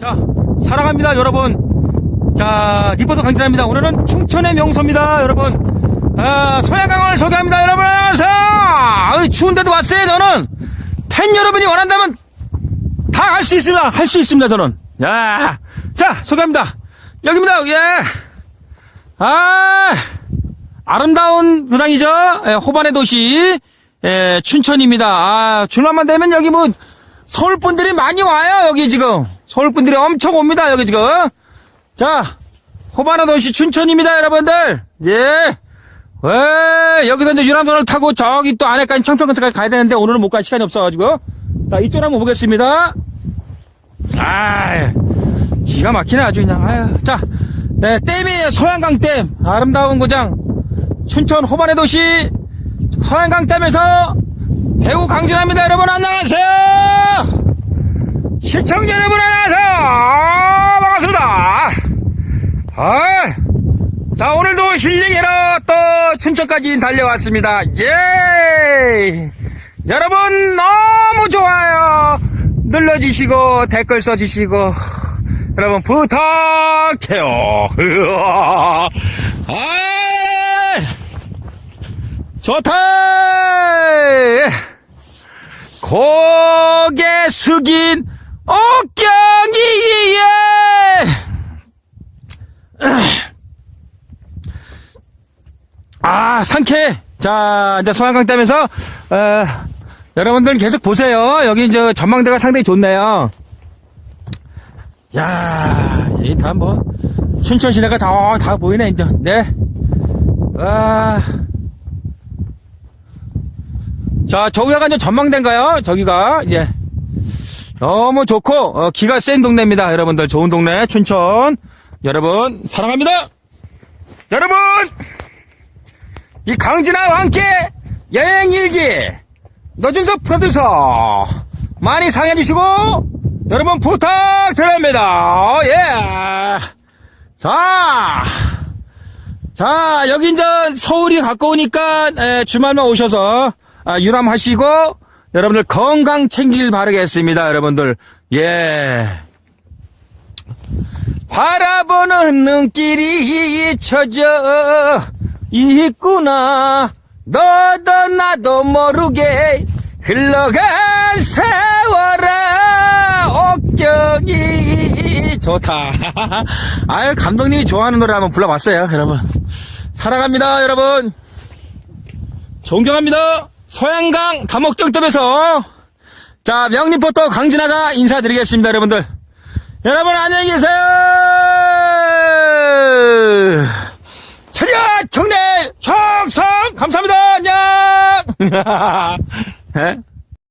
자, 사랑합니다, 여러분. 자, 리포터 강진합니다. 오늘은 충천의 명소입니다, 여러분. 아, 소양강을 소개합니다, 여러분. 안녕하세요. 아유, 추운데도 왔어요, 저는. 팬 여러분이 원한다면 다 할 수 있습니다. 할 수 있습니다, 저는. 야, 자, 소개합니다. 여기입니다, 예. 아, 아름다운 도장이죠. 예, 호반의 도시, 예, 춘천입니다. 아, 주말만 되면 여기 뭐, 서울 분들이 많이 와요, 여기 지금. 서울 분들이 엄청 옵니다, 여기 지금. 자, 호반의 도시 춘천입니다, 여러분들. 예. 왜, 여기서 이제 유람선을 타고 저기 또 안에까지 청평까지 가야 되는데 오늘은 못 갈 시간이 없어가지고. 자, 이쪽 한번 보겠습니다. 아, 기가 막히네, 아주 그냥. 아유. 자, 네, 댐이에요, 소양강 댐. 아름다운 고장. 춘천 호반의 도시. 소양강 댐에서 배우 강진합니다, 여러분, 안녕하세요! 시청자 여러분, 안녕하세요! 아, 반갑습니다! 아, 자, 오늘도 힐링해러 또 춘천까지 달려왔습니다. 예! 여러분, 너무 좋아요! 눌러주시고, 댓글 써주시고, 여러분, 부탁해요! 아, 좋다! 고개 숙인 옥경이에 아 상쾌 자 이제 소양강 댐에서 어, 여러분들 계속 보세요 여기 이제 전망대가 상당히 좋네요 야 여기 다뭐 춘천 시내가 다, 다 보이네 이제 네 와. 자, 저기가 이제 전망대인가요? 저기가, 예. 너무 좋고, 어, 기가 센 동네입니다. 여러분들, 좋은 동네, 춘천. 여러분, 사랑합니다! 여러분! 이 강진아와 함께 여행일기, 노준석 프로듀서, 많이 사랑해주시고, 여러분 부탁드립니다. 예! 자! 자, 여기 이제 서울이 가까우니까, 에, 주말만 오셔서, 아, 유람하시고 여러분들 건강 챙길 바라겠습니다, 여러분들. 예. 바라보는 눈길이 잊혀져 있구나. 너도 나도 모르게 흘러간 세월아 옥경이 좋다. 아유 감독님이 좋아하는 노래 한번 불러봤어요, 여러분. 사랑합니다, 여러분. 존경합니다. 서양강 다목적점에서 자 명리포터 강진아가 인사드리겠습니다 여러분들. 여러분 안녕히 계세요! 차렷! 경례! 적성! 감사합니다! 안녕! 예?